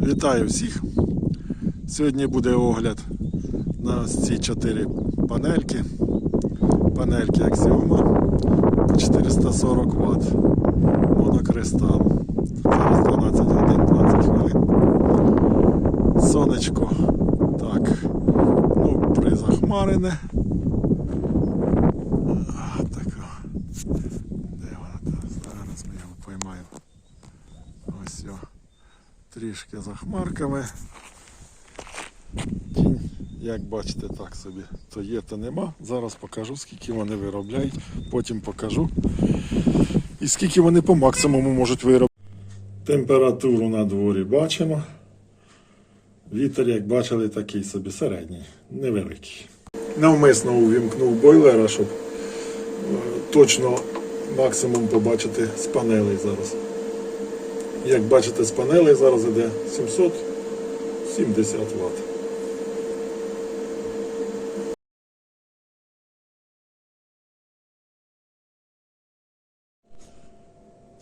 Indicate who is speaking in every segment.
Speaker 1: Вітаю всіх! Сьогодні буде огляд на ось ці чотири панельки. Панельки Axioma по 440 Вт. Монокристал. Зараз 12 годин 20 хвилин. Сонечко. Так. Ну, призахмарене. Де вона? Зараз ми його поймаємо. Ось. Трішки за хмарками. Тінь, як бачите, так собі. То є, то нема. Зараз покажу, скільки вони виробляють, потім покажу. І скільки вони по максимуму можуть виробити. Температуру на дворі бачимо. Вітер, як бачили, такий собі середній, невеликий. Навмисно увімкнув бойлера, щоб е, точно максимум побачити з панелей зараз. Як бачите, з панелей зараз іде 770 Вт.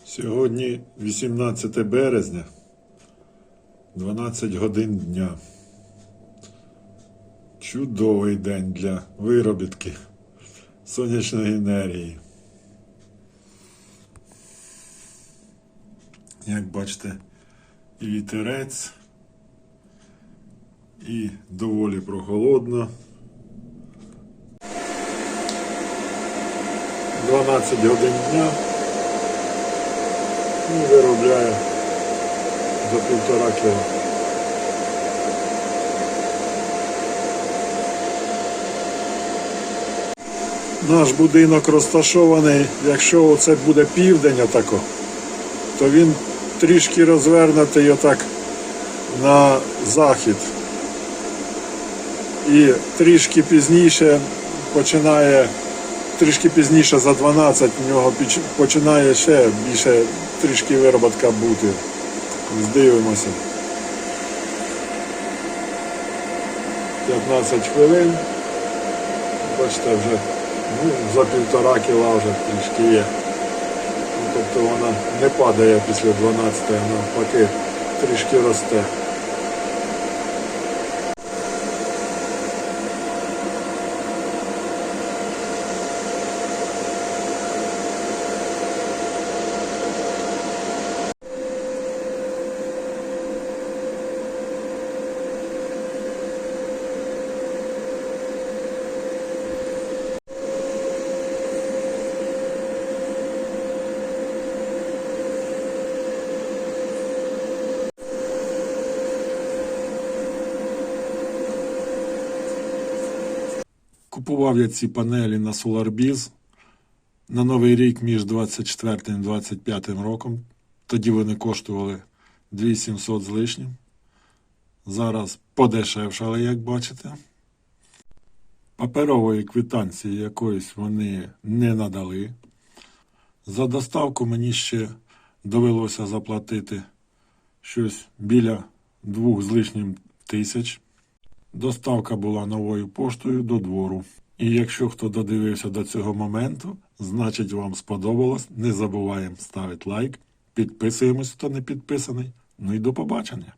Speaker 1: Сьогодні 18 березня, 12 годин дня. Чудовий день для виробітки сонячної енергії. Як бачите, вітерець, і доволі прохолодно. 12 годин дня і виробляє до півтора кіло. Наш будинок розташований, якщо це буде південь отако, то він трішки розвернутий отак на захід. І трішки пізніше починає, трішки пізніше за 12 в нього починає ще більше трішки вироботка бути. Здивимося. 15 хвилин. Бачите, вже ну, за півтора кіла вже трішки є. Тобто вона не падає після 12, а навпаки трішки росте. Купував я ці панелі на SolarBiz на новий рік між 24 і 25 роком. Тоді вони коштували 2700 з лишнім. Зараз подешевшали, як бачите. Паперової квитанції якоїсь вони не надали. За доставку мені ще довелося заплатити щось біля двох з лишнім тисяч. Доставка була новою поштою до двору. І якщо хто додивився до цього моменту, значить вам сподобалось. Не забуваємо ставити лайк, підписуємось, хто не підписаний. Ну і до побачення.